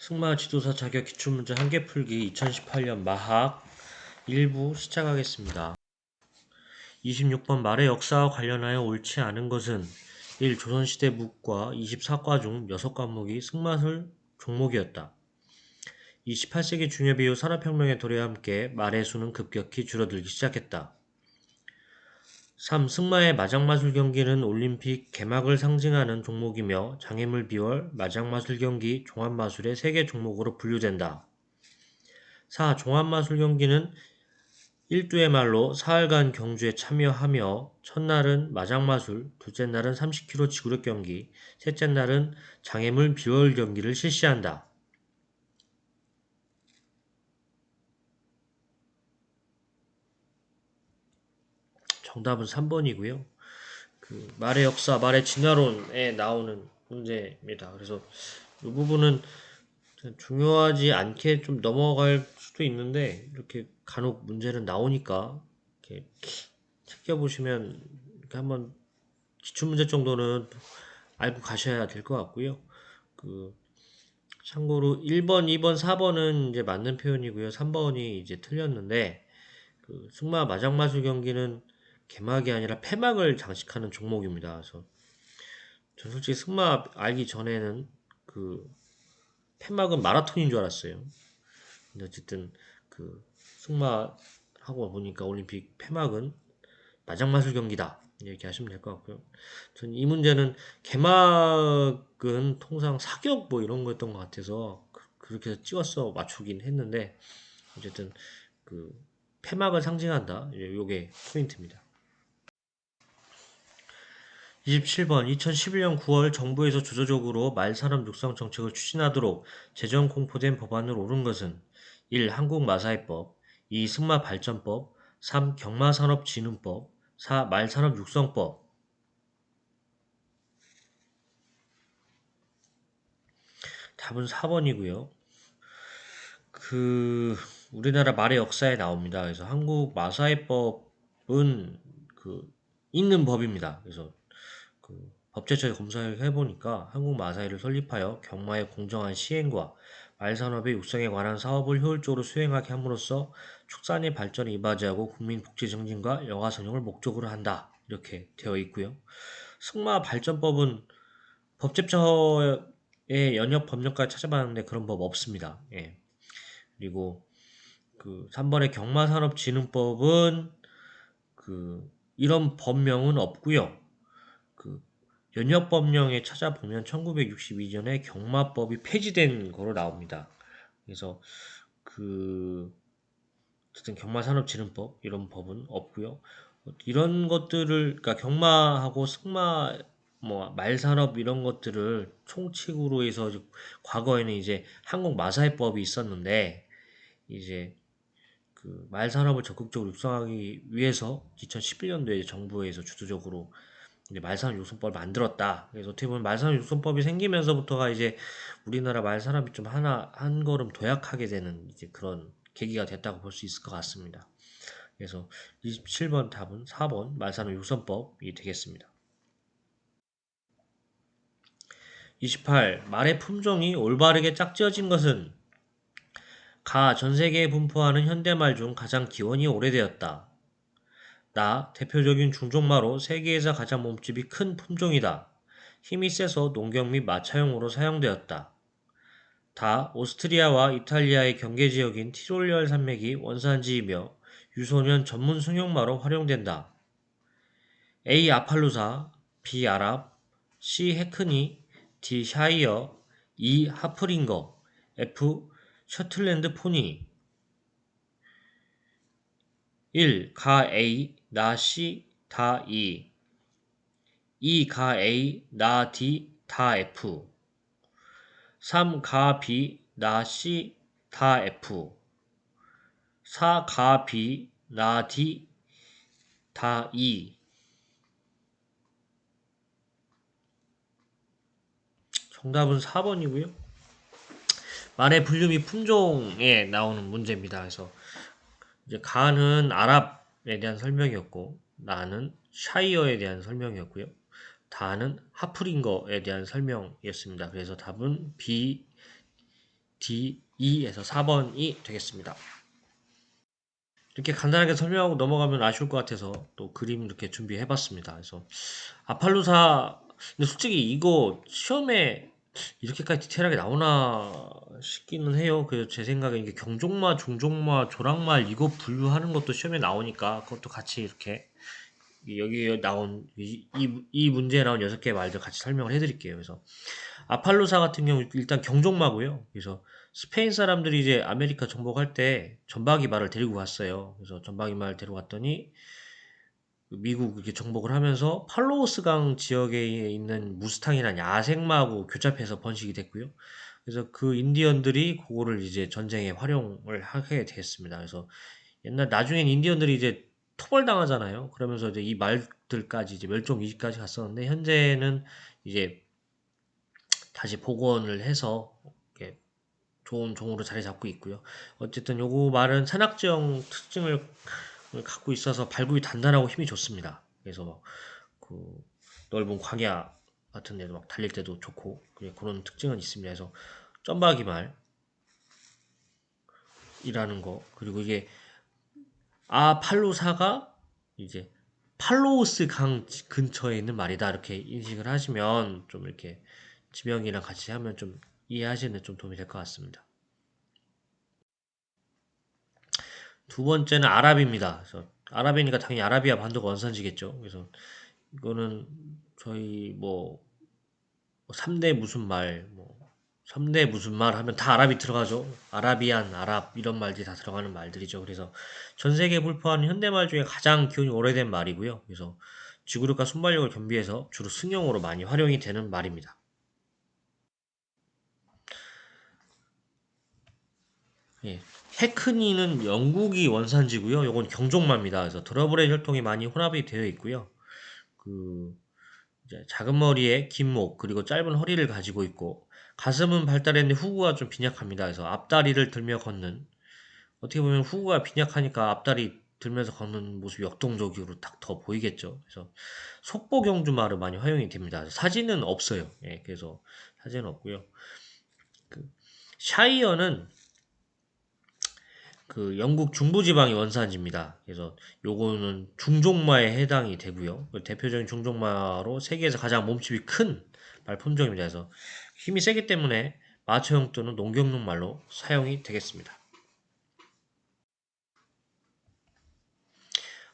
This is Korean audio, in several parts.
승마 지도사 자격 기출문제 한 개 풀기 2018년 마학 일부 시작하겠습니다. 26번 말의 역사와 관련하여 옳지 않은 것은 1. 조선시대 묵과 24과 중 6과목이 승마술 종목이었다. 28세기 중엽 이후 산업혁명의 도래와 함께 말의 수는 급격히 줄어들기 시작했다. 3. 승마의 마장마술 경기는 올림픽 개막을 상징하는 종목이며 장애물 비월, 마장마술 경기, 종합마술의 세개 종목으로 분류된다. 4. 종합마술 경기는 일두의 말로 사흘간 경주에 참여하며 첫날은 마장마술, 둘째 날은 30km 지구력 경기, 셋째 날은 장애물 비월 경기를 실시한다. 정답은 3번이고요. 그 말의 역사, 말의 진화론에 나오는 문제입니다. 그래서 이 부분은 중요하지 않게 좀 넘어갈 수도 있는데 이렇게 간혹 문제는 나오니까 이렇게 챙겨보시면 이렇게 한번 기출문제 정도는 알고 가셔야 될 것 같고요. 그 참고로 1번, 2번, 4번은 이제 맞는 표현이고요. 3번이 이제 틀렸는데 그 승마 마장마술 경기는 개막이 아니라 폐막을 장식하는 종목입니다. 그래서 전 솔직히 승마 알기 전에는 그 폐막은 마라톤인 줄 알았어요. 근데 어쨌든 그 승마 하고 보니까 올림픽 폐막은 마장마술 경기다 이렇게 하시면 될 것 같고요. 전 이 문제는 개막은 통상 사격 뭐 이런 거였던 것 같아서 그- 그렇게 해서 찍었어 맞추긴 했는데 어쨌든 그 폐막을 상징한다. 요게 포인트입니다. 27번 2011년 9월 정부에서 주도적으로 말산업 육성 정책을 추진하도록 재정 공포된 법안을 오른 것은 1. 한국마사회법 2. 승마발전법 3. 경마산업진흥법 4. 말산업 육성법 답은 4번이고요. 그 우리나라 말의 역사에 나옵니다. 그래서 한국 마사회법은 그 있는 법입니다. 그래서 그 법제처에 검사를 해보니까 한국 마사회를 설립하여 경마의 공정한 시행과 말산업의 육성에 관한 사업을 효율적으로 수행하게 함으로써 축산의 발전에 이바지하고 국민 복지 증진과 여가 선용을 목적으로 한다. 이렇게 되어 있고요. 승마 발전법은 법제처의 연역 법령까지 찾아봤는데 그런 법 없습니다. 예. 그리고 그 3번의 경마산업진흥법은 그 이런 법령은 없고요. 그 연역법령에 찾아보면 1962년에 경마법이 폐지된 거로 나옵니다. 그래서 그 어쨌든 경마산업진흥법 이런 법은 없고요. 이런 것들을 그러니까 경마하고 승마 뭐 말산업 이런 것들을 총칙으로 해서 과거에는 이제 한국 마사회법이 있었는데 이제 그 말산업을 적극적으로 육성하기 위해서 2011년도에 정부에서 주도적으로 이제 말산업 육성법을 만들었다. 그래서 어떻게 보면 말산업 육성법이 생기면서부터가 이제 우리나라 말산업이 좀 하나 한 걸음 도약하게 되는 이제 그런 계기가 됐다고 볼 수 있을 것 같습니다. 그래서 27번 답은 4번 말산업 육성법이 되겠습니다. 28. 말의 품종이 올바르게 짝지어진 것은 가 전 세계에 분포하는 현대말 중 가장 기원이 오래되었다. 나 대표적인 중종마로 세계에서 가장 몸집이 큰 품종이다. 힘이 세서 농경 및 마차용으로 사용되었다. 다 오스트리아와 이탈리아의 경계 지역인 티롤리얼 산맥이 원산지이며 유소년 전문 승용마로 활용된다. A. 아팔루사 B. 아랍 C. 헤크니 D. 샤이어 E. 하프링거 F. 셔틀랜드 포니 1. 가 A, 나 C, 다 E 2. 가 A, 나 D, 다 F 3. 가 B, 나 C, 다 F 4. 가 B, 나 D, 다 E 정답은 4번이고요. 말의 분류 및 품종에 나오는 문제입니다. 그래서 이제 가는 아랍에 대한 설명이었고 나는 샤이어에 대한 설명이었고요. 다는 하프링거에 대한 설명이었습니다. 그래서 답은 B D2에서 4번이 되겠습니다. 이렇게 간단하게 설명하고 넘어가면 아쉬울 것 같아서 또 그림 이렇게 준비해 봤습니다. 그래서 아팔루사 근데 솔직히 이거 시험에 이렇게까지 디테일하게 나오나 싶기는 해요. 그래서 제 생각에 이게 경종마, 중종마, 조랑말 이거 분류하는 것도 시험에 나오니까 그것도 같이 이렇게 여기 나온 이, 이, 이 문제에 나온 여섯 개의 말들 같이 설명을 해드릴게요. 그래서 아팔루사 같은 경우 일단 경종마고요. 그래서 스페인 사람들이 이제 아메리카 정복할 때 전박이 말을 데리고 갔어요. 그래서 전박이 말을 데리고 갔더니 미국 이렇게 정복을 하면서 팔로우스강 지역에 있는 무스탕이란 야생마하고 교잡해서 번식이 됐고요. 그래서 그 인디언들이 그거를 이제 전쟁에 활용을 하게 됐습니다. 그래서 옛날 나중엔 인디언들이 이제 토벌당하잖아요. 그러면서 이제 이 말들까지 이제 멸종 위기까지 갔었는데 현재는 이제 다시 복원을 해서 이렇게 좋은 종으로 자리 잡고 있고요. 어쨌든 요거 말은 산악지형 특징을 갖고 있어서 발굽이 단단하고 힘이 좋습니다. 그래서 막 그 넓은 광야 같은 데도 막 달릴 때도 좋고 그런 특징은 있습니다. 그래서 점박이 말이라는 거 그리고 이게 아팔로사가 이제 팔로우스 강 근처에 있는 말이다 이렇게 인식을 하시면 좀 이렇게 지명이랑 같이 하면 좀 이해하시는 데 좀 도움이 될 것 같습니다. 두 번째는 아랍입니다. 그래서 아랍이니까 당연히 아라비아 반도가 원산지겠죠. 그래서 이거는 저희 뭐 3대 무슨 말, 뭐 3대 무슨 말 하면 다 아랍이 들어가죠. 아라비안, 아랍 이런 말들이 다 들어가는 말들이죠. 그래서 전 세계에 불포하는 현대말 중에 가장 기원이 오래된 말이고요. 그래서 지구력과 순발력을 겸비해서 주로 승용으로 많이 활용이 되는 말입니다. 예. 헤크니는 영국이 원산지고요. 요건 경종마입니다. 그래서 드러블의 혈통이 많이 혼합이 되어 있고요. 그 작은 머리에 긴 목 그리고 짧은 허리를 가지고 있고 가슴은 발달했는데 후구가 좀 빈약합니다. 그래서 앞다리를 들며 걷는 어떻게 보면 후구가 빈약하니까 앞다리 들면서 걷는 모습이 역동적으로 딱 더 보이겠죠. 그래서 속보 경주 말은 많이 활용이 됩니다. 사진은 없어요. 예, 그래서 사진은 없고요. 그 샤이어는 그 영국 중부지방이 원산지입니다. 그래서 요거는 중종마에 해당이 되고요. 그 대표적인 중종마로 세계에서 가장 몸집이 큰 말품종입니다. 그래서 힘이 세기 때문에 마초형 또는 농경용 말로 사용이 되겠습니다.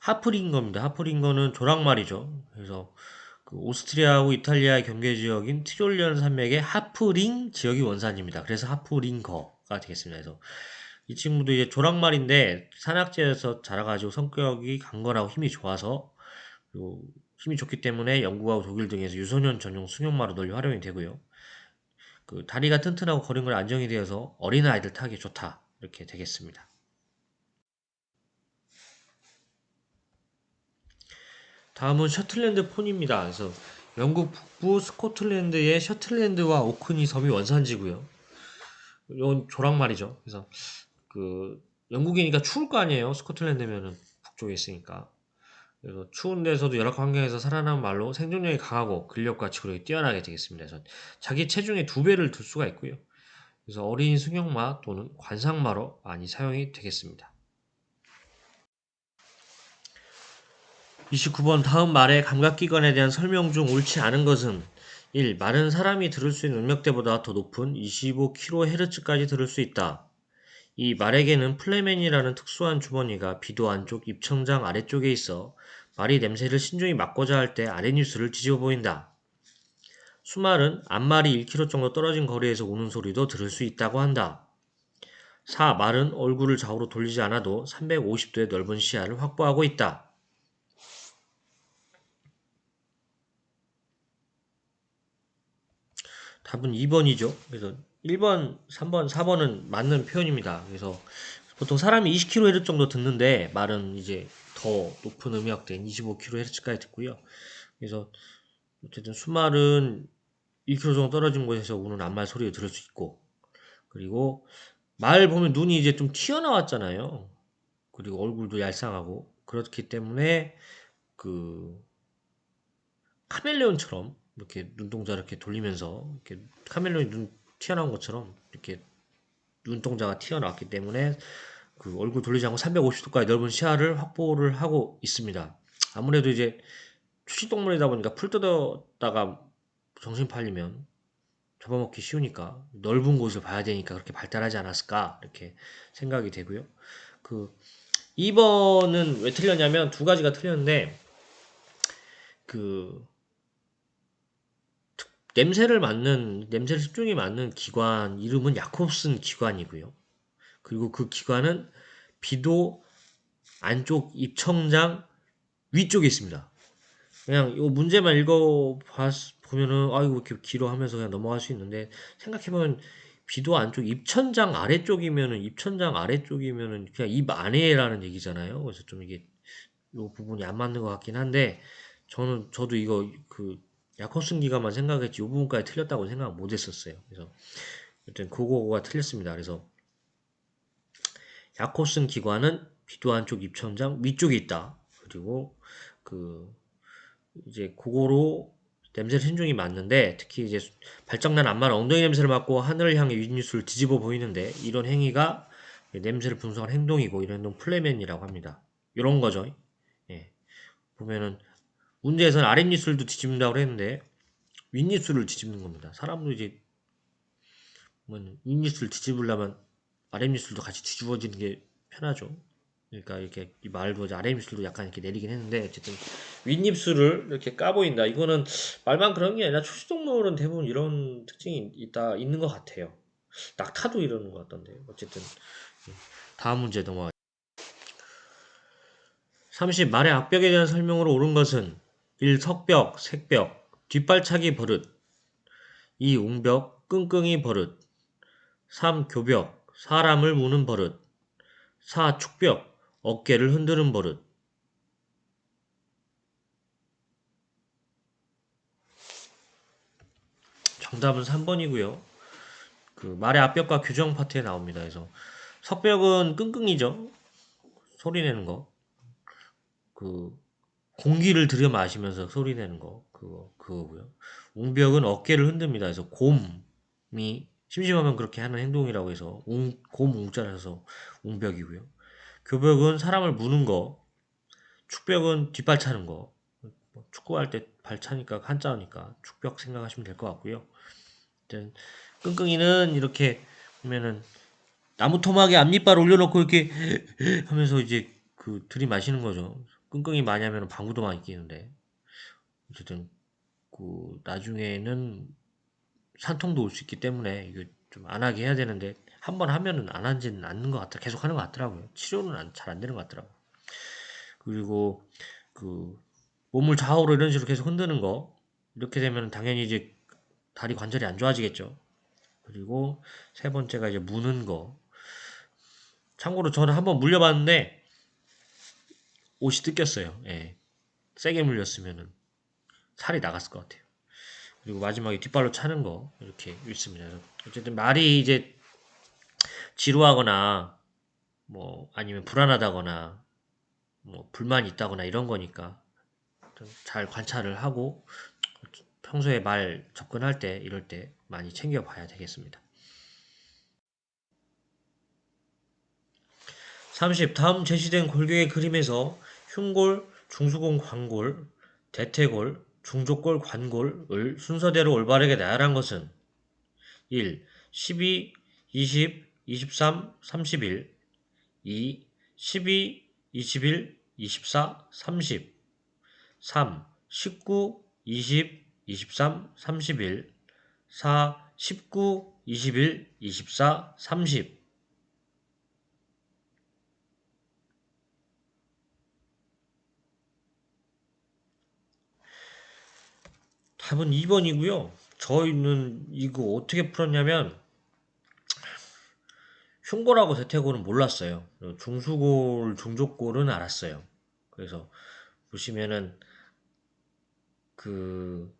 하프링거입니다. 하프링거는 조랑말이죠. 그래서 그 오스트리아하고 이탈리아의 경계 지역인 티롤리언 산맥의 하프링 지역이 원산지입니다. 그래서 하프링거가 되겠습니다. 그래서 이 친구도 이제 조랑말인데 산악지에서 자라가지고 성격이 강건하고 힘이 좋아서 그리고 힘이 좋기 때문에 영국하고 독일 등에서 유소년 전용 승용마로 널리 활용이 되고요. 그 다리가 튼튼하고 걸음걸이 안정이 되어서 어린 아이들 타기 좋다 이렇게 되겠습니다. 다음은 셔틀랜드 폰입니다. 그래서 영국 북부 스코틀랜드의 셔틀랜드와 오크니 섬이 원산지고요. 이건 조랑말이죠. 그래서 그 영국이니까 추울 거 아니에요. 스코틀랜드면은 북쪽에 있으니까. 그래서 추운 데서도 열악한 환경에서 살아남은 말로 생존력이 강하고 근력과 지구력이 뛰어나게 되겠습니다. 그래서 자기 체중의 두 배를 둘 수가 있고요. 그래서 어린 승용마 또는 관상마로 많이 사용이 되겠습니다. 29번 다음 말의 감각기관에 대한 설명 중 옳지 않은 것은 1. 마른 사람이 들을 수 있는 음역대보다 더 높은 25kHz까지 들을 수 있다. 이 말에게는 플레멘이라는 특수한 주머니가 비도 안쪽 입천장 아래쪽에 있어 말이 냄새를 신중히 맡고자 할 때 아랫뉴스를 뒤집어 보인다. 수말은 앞말이 1km 정도 떨어진 거리에서 우는 소리도 들을 수 있다고 한다. 4. 말은 얼굴을 좌우로 돌리지 않아도 350도의 넓은 시야를 확보하고 있다. 답은 2번이죠. 그래서 1번, 3번, 4번은 맞는 표현입니다. 그래서 보통 사람이 20kHz 정도 듣는데 말은 이제 더 높은 음역대인 25kHz까지 듣고요. 그래서 어쨌든 수말은 1km 정도 떨어진 곳에서 우는 앞말 소리를 들을 수 있고 그리고 말 보면 눈이 이제 좀 튀어나왔잖아요. 그리고 얼굴도 얄쌍하고 그렇기 때문에 그 카멜레온처럼 이렇게 눈동자 이렇게 돌리면서 이렇게 카멜레온이 눈 튀어나온 것처럼 이렇게 눈동자가 튀어나왔기 때문에 그 얼굴 돌리지 않고 350도까지 넓은 시야를 확보를 하고 있습니다. 아무래도 이제 초식동물이다 보니까 풀 뜯었다가 정신 팔리면 잡아먹기 쉬우니까 넓은 곳을 봐야 되니까 그렇게 발달하지 않았을까 이렇게 생각이 되고요. 그 2번은 왜 틀렸냐면 두 가지가 틀렸는데 그 특- 냄새를 맡는 냄새를 집중이 맡는 기관 이름은 야콥슨 기관이고요. 그리고 그 기관은 비도 안쪽 입청장 위쪽에 있습니다. 그냥 이 문제만 읽어 보면은 아이고 이렇게 길어 하면서 그냥 넘어갈 수 있는데 생각해보면 비도 안쪽 입천장 아래쪽이면은 입천장 아래쪽이면은 그냥 입 안에라는 얘기잖아요. 그래서 좀 이게 이 부분이 안 맞는 것 같긴 한데 저는 저도 이거 그 야콥슨 기가만 생각했지 이 부분까지 틀렸다고 생각 못 했었어요. 그래서 일단 그거가 틀렸습니다. 그래서 야콥슨 기관은 비도 안쪽 입천장 위쪽에 있다. 그리고 그 이제 그거로 냄새를 신중히 맡는데 특히 이제 발정난 안마는 엉덩이 냄새를 맡고 하늘을 향해 윗입술을 뒤집어 보이는데 이런 행위가 냄새를 분석한 행동이고 이런 행동 플레멘이라고 합니다. 이런 거죠. 예. 보면은 문제에서는 아랫입술도 뒤집는다고 했는데 윗입술을 뒤집는 겁니다. 사람도 이제 뭐 윗입술 뒤집으려면 아랫입술도 같이 뒤집어지는 게 편하죠. 그러니까 이렇게 이 말도 아랫입술도 약간 이렇게 내리긴 했는데 어쨌든 윗입술을 이렇게 까보인다. 이거는 말만 그런 게 아니라 초식동물은 대부분 이런 특징이 있다 있는 것 같아요. 낙타도 이러는 것 같던데. 어쨌든 예. 다음 문제 넘어가. 30. 말의 악벽에 대한 설명으로 옳은 것은 1. 석벽, 색벽, 뒷발차기 버릇 2. 웅벽, 끙끙이 버릇 3. 교벽, 사람을 무는 버릇 4. 축벽, 어깨를 흔드는 버릇 정답은 3번이고요. 그 말의 앞벽과 규정 파트에 나옵니다. 그래서 석벽은 끙끙이죠. 소리 내는 거. 그 공기를 들여 마시면서 소리 내는 거. 그거 그거고요. 웅벽은 어깨를 흔듭니다. 그래서 곰이 심심하면 그렇게 하는 행동이라고 해서 웅, 곰 웅자라서 웅벽이고요. 교벽은 사람을 무는 거. 축벽은 뒷발 차는 거. 뭐 축구할 때 발 차니까 한자니까 축벽 생각하시면 될 것 같고요. 일단 끙끙이는 이렇게 보면은 나무 토막에 앞니빨 올려놓고 이렇게 하면서 이제 그 들이마시는 거죠. 끙끙이 많이 하면 방구도 많이 끼는데 어쨌든 그 나중에는 산통도 올 수 있기 때문에 이거 좀 안 하게 해야 되는데 한 번 하면은 안 하지는 않는 것 같아 계속 하는 것 같더라고요. 치료는 잘 안 되는 것 같더라고. 요 그리고 그 몸을 좌우로 이런 식으로 계속 흔드는 거 이렇게 되면 당연히 이제 다리 관절이 안 좋아지겠죠. 그리고 세 번째가 이제 무는 거. 참고로 저는 한번 물려봤는데 옷이 뜯겼어요. 예. 세게 물렸으면은 살이 나갔을 것 같아요. 그리고 마지막에 뒷발로 차는 거 이렇게. 그래서 어쨌든 말이 이제 지루하거나 뭐 아니면 불안하다거나 뭐 불만이 있다거나 이런 거니까 좀잘 관찰을 하고 평소에 말 접근할 때 이럴 때 많이 챙겨 봐야 되겠습니다. 30. 다음 제시된 골격의 그림에서 흉골, 중수골, 관골, 대퇴골, 중족골, 관골을 순서대로 올바르게 나열한 것은 1. 12, 20, 23, 31 2. 12, 21, 24, 30 3. 19, 20, 23, 31 4. 19, 21, 24, 30 답은 2번이고요. 저희는 이거 어떻게 풀었냐면 흉골하고 대퇴골은 몰랐어요. 중수골, 중족골은 알았어요. 그래서 보시면은 그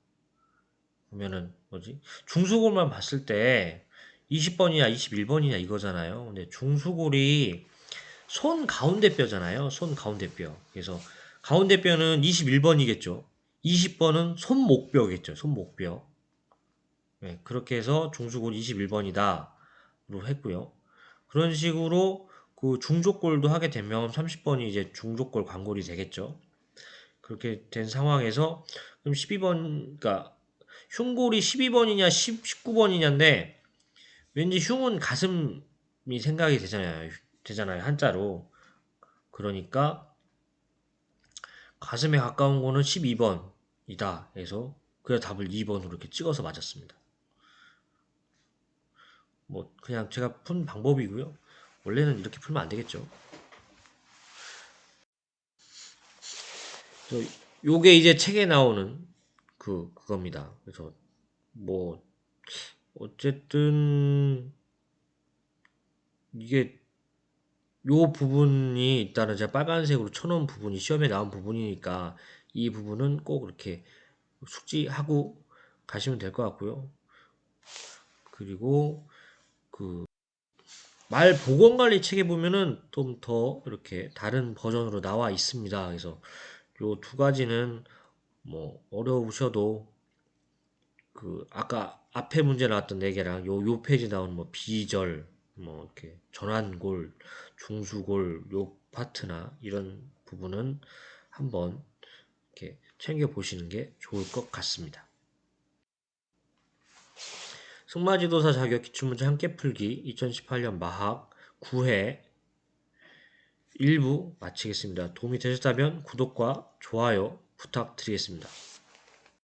보면은 뭐지? 중수골만 봤을 때 20번이냐 21번이냐 이거잖아요. 근데 중수골이 손 가운데 뼈잖아요. 손 가운데 뼈. 그래서 가운데 뼈는 21번이겠죠. 20번은 손목뼈겠죠. 손목뼈. 네, 그렇게 해서 중수골 21번이다로 했고요. 그런 식으로 그 중족골도 하게 되면 30번이 이제 중족골 관골이 되겠죠. 그렇게 된 상황에서 그럼 12번 그러니까 흉골이 12번이냐 10, 19번이냐인데 왠지 흉은 가슴이 생각이 되잖아요. 되잖아요. 한자로. 그러니까 가슴에 가까운 거는 12번 이다. 해서 그래서 답을 2번으로 이렇게 찍어서 맞았습니다. 뭐 그냥 제가 푼 방법이고요. 원래는 이렇게 풀면 안 되겠죠. 그래서 요게 이제 책에 나오는 그 그겁니다. 그래서 뭐 어쨌든 이게 요 부분이 일단은 제가 빨간색으로 쳐놓은 부분이 시험에 나온 부분이니까 이 부분은 꼭 이렇게 숙지하고 가시면 될 것 같고요. 그리고 그 말 보건 관리 책에 보면은 좀 더 이렇게 다른 버전으로 나와 있습니다. 그래서 요 두 가지는 뭐 어려우셔도 그 아까 앞에 문제 나왔던 네 개랑 요 요 페이지 나오는 뭐 비절 뭐 이렇게 전환골 중수골 요 파트나 이런 부분은 한번 이렇게 챙겨 보시는 게 좋을 것 같습니다. 승마지도사 자격 기출문제 함께 풀기 2018년 마학 9회 1부 마치겠습니다. 도움이 되셨다면 구독과 좋아요 부탁드리겠습니다.